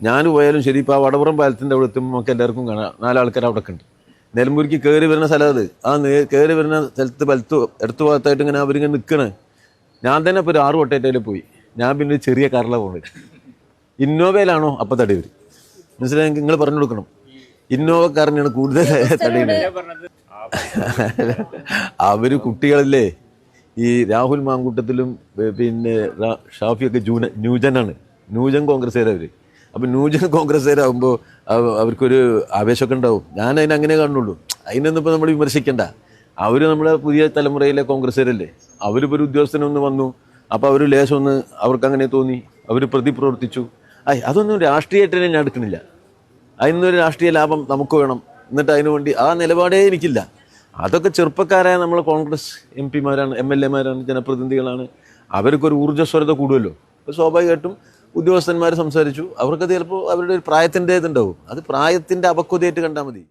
ഞാൻ പോയാലും ശരി ഇപ്പോൾ ആ വടപുറം പാലത്തിന്റെ അവിടെ എത്തുമ്പോൾ നമുക്ക് എല്ലാവർക്കും കാണാം. നാലാൾക്കാർ അവിടെ ഉണ്ട് നിലമ്പൂരിക്ക് കയറി വരുന്ന സ്ഥലം അത്. ആ കയറി വരുന്ന സ്ഥലത്ത് വലത്ത് ഇടത്തു ഭാഗത്തായിട്ട് ഇങ്ങനെ അവരിങ്ങനെ നിൽക്കണേ ഞാൻ തന്നെ ഇപ്പോൾ ഒരു ആറ് വട്ടേറ്റയിൽ പോയി. ഞാൻ പിന്നെ ഒരു ചെറിയ കാറിലാണ് പോകുന്നത് ഇന്നോവയിലാണോ? അപ്പം തടി വരും. മനസ്സിലായി? നിങ്ങൾ പറഞ്ഞു കൊടുക്കണം. ഇന്നോവ കാറിനാണ് കൂടുതൽ തടയുന്നത് അവർ കുട്ടികളല്ലേ? ഈ രാഹുൽ മാങ്കൂട്ടത്തിലും പിന്നെ ഷാഫിയൊക്കെ ജൂന ന്യൂജനാണ്. ന്യൂജൻ കോൺഗ്രസ്സുകാരവര്. അപ്പൊ ന്യൂജൻ കോൺഗ്രസ്സുകാരാകുമ്പോൾ അവർക്കൊരു ആവേശമൊക്കെ ഉണ്ടാവും. ഞാൻ അതിനെ അങ്ങനെ കാണുള്ളൂ അതിനൊന്നും ഇപ്പൊ നമ്മൾ വിമർശിക്കണ്ട. അവർ നമ്മുടെ പുതിയ തലമുറയിലെ കോൺഗ്രസ്സുകാരല്ലേ? അവരിപ്പോ ഒരു ഉദ്യോഗസ്ഥനൊന്ന് വന്നു. അപ്പോൾ അവർ ലേശം ഒന്ന് അവർക്ക് അങ്ങനെ തോന്നി. അവർ പ്രതി പ്രവർത്തിച്ചു ഐ അതൊന്നും രാഷ്ട്രീയമായിട്ട് ഞാൻ എടുക്കുന്നില്ല. അതിനൊരു രാഷ്ട്രീയ ലാഭം നമുക്ക് വേണം. എന്നിട്ട് അതിനു വേണ്ടി ആ നിലപാടേ എനിക്കില്ല. അതൊക്കെ ചെറുപ്പക്കാരായ നമ്മൾ കോൺഗ്രസ് എം പിമാരാണ് എം എൽ എമാരാണ് ജനപ്രതിനിധികളാണ്. അവർക്കൊരു ഊർജസ്വരത കൂടുമല്ലോ അപ്പോൾ സ്വാഭാവികമായിട്ടും ഉദ്യോഗസ്ഥന്മാർ സംസാരിച്ചു. അവർക്ക് ചിലപ്പോൾ അവരുടെ ഒരു പ്രായത്തിന്റെ ഇതുണ്ടാവും അത് പ്രായത്തിന്റെ അപക്വതയായിട്ട് കണ്ടാൽ മതി.